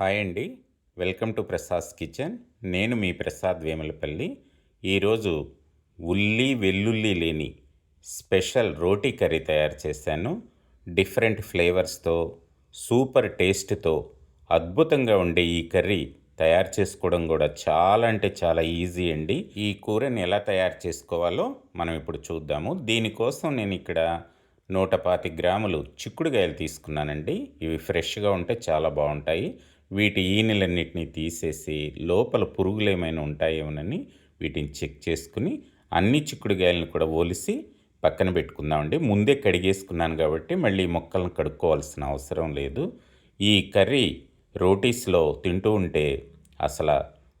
Hi అండి. Welcome to Prasad kitchen. నేను మీ ప్రసాద్ వేములపల్లి. ఈరోజు ఉల్లి వెల్లుల్లి లేని స్పెషల్ రోటీ కర్రీ తయారు చేశాను. డిఫరెంట్ ఫ్లేవర్స్తో సూపర్ టేస్ట్తో అద్భుతంగా ఉండే ఈ కర్రీ తయారు చేసుకోవడం కూడా చాలా అంటే చాలా ఈజీ అండి. ఈ కూరని ఎలా తయారు చేసుకోవాలో మనం ఇప్పుడు చూద్దాము. దీనికోసం నేను ఇక్కడ నూట పాతి గ్రాములు చిక్కుడుగాయలు తీసుకున్నానండి. ఇవి ఫ్రెష్గా ఉంటే చాలా బాగుంటాయి. వీటి ఈనెలన్నిటినీ తీసేసి లోపల పురుగులు ఏమైనా ఉంటాయేమోనని వీటిని చెక్ చేసుకుని అన్ని చిక్కుడుగాయలను కూడా ఓలిసి పక్కన పెట్టుకుందామండి. ముందే కడిగేసుకున్నాను కాబట్టి మళ్ళీ మొక్కలను కడుక్కోవాల్సిన అవసరం లేదు. ఈ కర్రీ రోటీస్లో తింటూ ఉంటే అసలు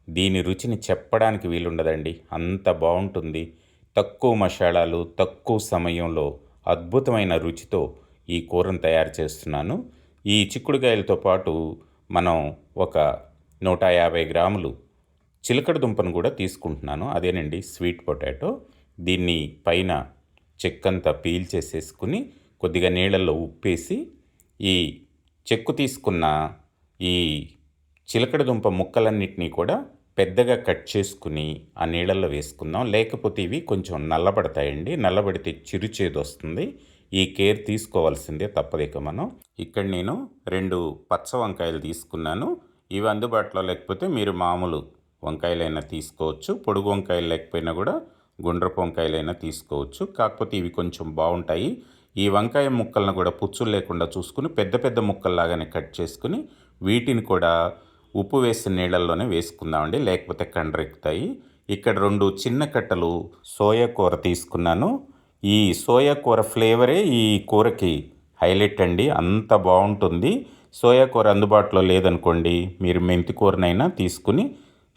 దీని రుచిని చెప్పడానికి వీలుండదండి. అంత బాగుంటుంది. తక్కువ మసాలాలు తక్కువ సమయంలో అద్భుతమైన రుచితో ఈ కూరను తయారు చేస్తున్నాను. ఈ చిక్కుడుకాయలతో పాటు మనం ఒక నూట యాభై గ్రాములు చిలకడ దుంపను కూడా తీసుకుంటున్నాను. అదేనండి స్వీట్ పొటాటో. దీన్ని పైన చెక్కంతా పీల్ చేసేసుకుని కొద్దిగా నీళ్ళల్లో ఉప్పేసి ఈ చెక్కు తీసుకున్న ఈ చిలకడ దుంప ముక్కలన్నిటినీ కూడా పెద్దగా కట్ చేసుకుని ఆ నీళ్ళల్లో వేసుకుందాం. లేకపోతే ఇవి కొంచెం నల్లబడతాయండి. నల్లబడితే చిరుచేదు వస్తుంది. ఈ కేర్ తీసుకోవాల్సిందే తప్పదిక మనం. ఇక్కడ నేను రెండు పచ్చ వంకాయలు తీసుకున్నాను. ఇవి అందుబాటులో లేకపోతే మీరు మామూలు వంకాయలైనా తీసుకోవచ్చు. పొడుగు వంకాయలు లేకపోయినా కూడా గుండ్రపు వంకాయలైనా తీసుకోవచ్చు. కాకపోతే ఇవి కొంచెం బాగుంటాయి. ఈ వంకాయ ముక్కలను కూడా పుచ్చులు లేకుండా చూసుకుని పెద్ద పెద్ద ముక్కల్లాగానే కట్ చేసుకుని వీటిని కూడా ఉప్పు వేసిన నీళ్ళల్లోనే వేసుకుందామండి. లేకపోతే కండ్రెక్కుతాయి. ఇక్కడ రెండు చిన్న కట్టలు సోయా కూర తీసుకున్నాను. ఈ సోయా కూర ఫ్లేవరే ఈ కూరకి హైలైట్ అండి. అంత బాగుంటుంది. సోయా కూర అందుబాటులో లేదనుకోండి మీరు మెంతి కూరనైనా తీసుకుని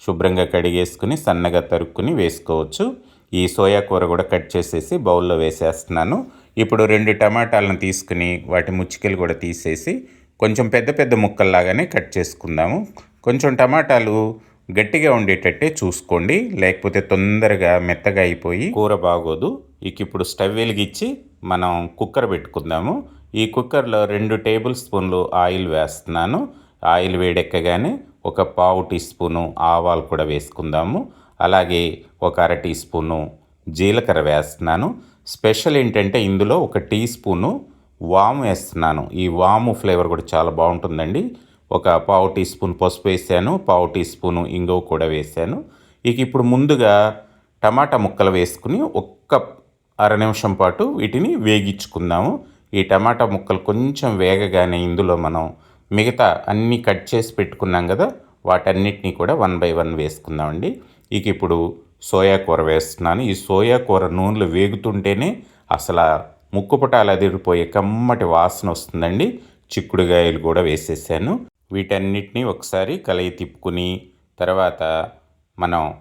శుభ్రంగా కడిగేసుకుని సన్నగా తరుక్కుని వేసుకోవచ్చు. ఈ సోయా కూర కూడా కట్ చేసేసి బౌల్లో వేసేస్తున్నాను. ఇప్పుడు రెండు టమాటాలను తీసుకుని వాటి ముచ్చికలు కూడా తీసేసి కొంచెం పెద్ద పెద్ద ముక్కల్లాగానే కట్ చేసుకుందాము. కొంచెం టమాటాలు గట్టిగా ఉండేటట్టే చూసుకోండి. లేకపోతే తొందరగా మెత్తగా అయిపోయి కూర బాగోదు. ఇక ఇప్పుడు స్టవ్ వెలిగించి మనం కుక్కర్ పెట్టుకుందాము. ఈ కుక్కర్లో రెండు టేబుల్ స్పూన్లు ఆయిల్ వేస్తున్నాను. ఆయిల్ వేడెక్కగానే ఒక పావు టీ స్పూను ఆవాలు కూడా వేసుకుందాము. అలాగే ఒక అర టీ స్పూను జీలకర్ర వేస్తున్నాను. స్పెషల్ ఏంటంటే ఇందులో ఒక టీ స్పూను వాము వేస్తున్నాను. ఈ వాము ఫ్లేవర్ కూడా చాలా బాగుంటుందండి. ఒక పావు టీ స్పూన్ పసుపు వేసాను పావు టీ స్పూను ఇంగువ కూడా వేసాను. ఇక ఇప్పుడు ముందుగా టమాటా ముక్కలు వేసుకుని ఒక్క అర నిమిషం పాటు వీటిని వేగించుకుందాము. ఈ టమాటా ముక్కలు కొంచెం వేగగానే ఇందులో మనం మిగతా అన్నీ కట్ చేసి పెట్టుకున్నాం కదా వాటన్నిటినీ కూడా వన్ బై వన్ వేసుకుందామండి. ఇక ఇప్పుడు సోయా కూర వేస్తున్నాను. ఈ సోయా కూర నూనెలు వేగుతుంటేనే అసలు ముక్కుపుటాలు అదిరిపోయే కమ్మటి వాసన వస్తుందండి. చిక్కుడుగాయలు కూడా వేసేసాను. వీటన్నిటిని ఒకసారి కలయి తిప్పుకుని తర్వాత మనం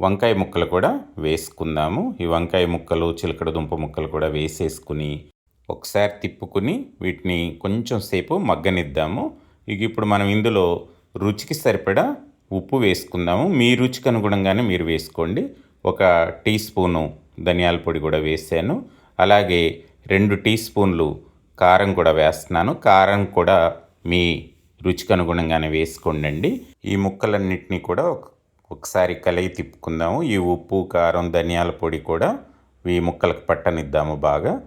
వంకాయ ముక్కలు కూడా వేసుకుందాము. ఈ వంకాయ ముక్కలు చిలకడ దుంప ముక్కలు కూడా వేసేసుకుని ఒకసారి తిప్పుకుని వీటిని కొంచెం సేపు మగ్గనిద్దాము. ఇక ఇప్పుడు మనం ఇందులో రుచికి సరిపడా ఉప్పు వేసుకుందాము. మీ రుచికి అనుగుణంగానే మీరు వేసుకోండి. ఒక టీ స్పూను ధనియాల పొడి కూడా వేసాను. అలాగే రెండు టీ స్పూన్లు కారం కూడా వేస్తున్నాను. కారం కూడా మీ రుచికి అనుగుణంగానే వేసుకోండి ఈ ముక్కలన్నిటినీ కూడా ఒకసారి కలయి తిప్పుకుందాము. ఈ ఉప్పు కారం ధనియాల పొడి కూడా ఈ ముక్కలకు పట్టనిద్దాము బాగా.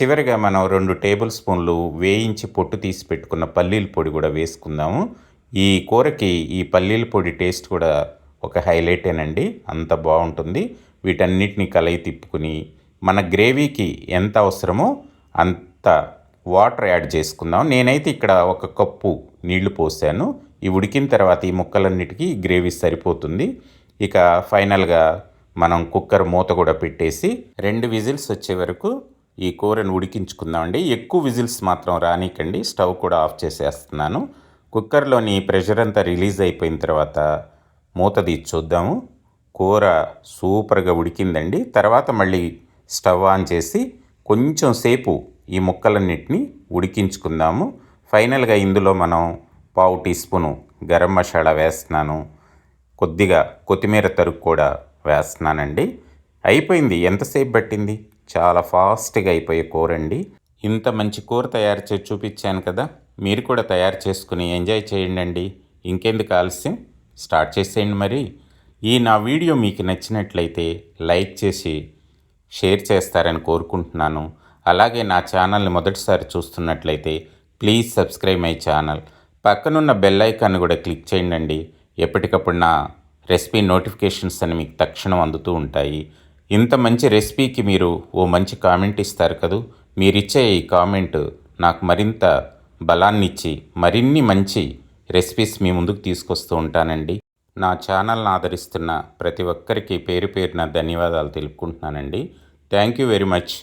చివరిగా మనం రెండు టేబుల్ స్పూన్లు వేయించి పొట్టు తీసి పెట్టుకున్న పల్లీల పొడి కూడా వేసుకుందాము. ఈ కూరకి ఈ పల్లీల పొడి టేస్ట్ కూడా ఒక హైలైటేనండి. అంత బాగుంటుంది. వీటన్నిటిని కలయి తిప్పుకుని మన గ్రేవీకి ఎంత అవసరమో అంత వాటర్ యాడ్ చేసుకుందాం. నేనైతే ఇక్కడ ఒక కప్పు నీళ్ళు పోసాను. ఈ ఉడికిన తర్వాత ఈ ముక్కలన్నిటికీ గ్రేవీ సరిపోతుంది. ఇక ఫైనల్గా మనం కుక్కర్ మూత కూడా పెట్టేసి రెండు విజిల్స్ వచ్చే వరకు ఈ కూరను ఉడికించుకుందామండి. ఎక్కువ విజిల్స్ మాత్రం రానికండి. స్టవ్ కూడా ఆఫ్ చేసేస్తున్నాను. కుక్కర్లోని ప్రెషర్ అంతా రిలీజ్ అయిపోయిన తర్వాత మూత తీసి చూద్దాము. కూర సూపర్గా ఉడికిందండి. తర్వాత మళ్ళీ స్టవ్ ఆన్ చేసి కొంచెం సేపు ఈ ముక్కలన్నిటిని ఉడికించుకుందాము. ఫైనల్గా ఇందులో మనం పావు టీ స్పూను గరం మసాలా వేస్తున్నాను. కొద్దిగా కొత్తిమీర తరుగు కూడా వేస్తున్నానండి. అయిపోయింది. ఎంతసేపు పట్టింది? చాలా ఫాస్ట్గా అయిపోయే కూర అండి. ఇంత మంచి కూర తయారు చేసి చూపించాను కదా. మీరు కూడా తయారు చేసుకుని ఎంజాయ్ చేయండి ఇంకెందుకు ఆలస్యం? స్టార్ట్ చేసేయండి మరి. ఈ నా వీడియో మీకు నచ్చినట్లయితే లైక్ చేసి షేర్ చేస్తారని కోరుకుంటున్నాను. అలాగే నా ఛానల్ని మొదటిసారి చూస్తున్నట్లయితే ప్లీజ్ సబ్స్క్రైబ్ మై ఛానల్. పక్కనున్న బెల్ ఐకాన్ కూడా క్లిక్ చేయండి ఎప్పటికప్పుడు నా రెసిపీ నోటిఫికేషన్స్ అని మీకు తక్షణం అందుతూ ఉంటాయి. ఇంత మంచి రెసిపీకి మీరు ఓ మంచి కామెంట్ ఇస్తారు కదూ? మీరిచ్చే ఈ కామెంట్ నాకు మరింత బలాన్ని ఇచ్చి మరిన్ని మంచి రెసిపీస్ మీ ముందుకు తీసుకొస్తూ ఉంటానండి. నా ఛానల్ని ఆదరిస్తున్న ప్రతి ఒక్కరికి పేరు పేరున ధన్యవాదాలు తెలుపుకుంటున్నానండి. Thank you very much.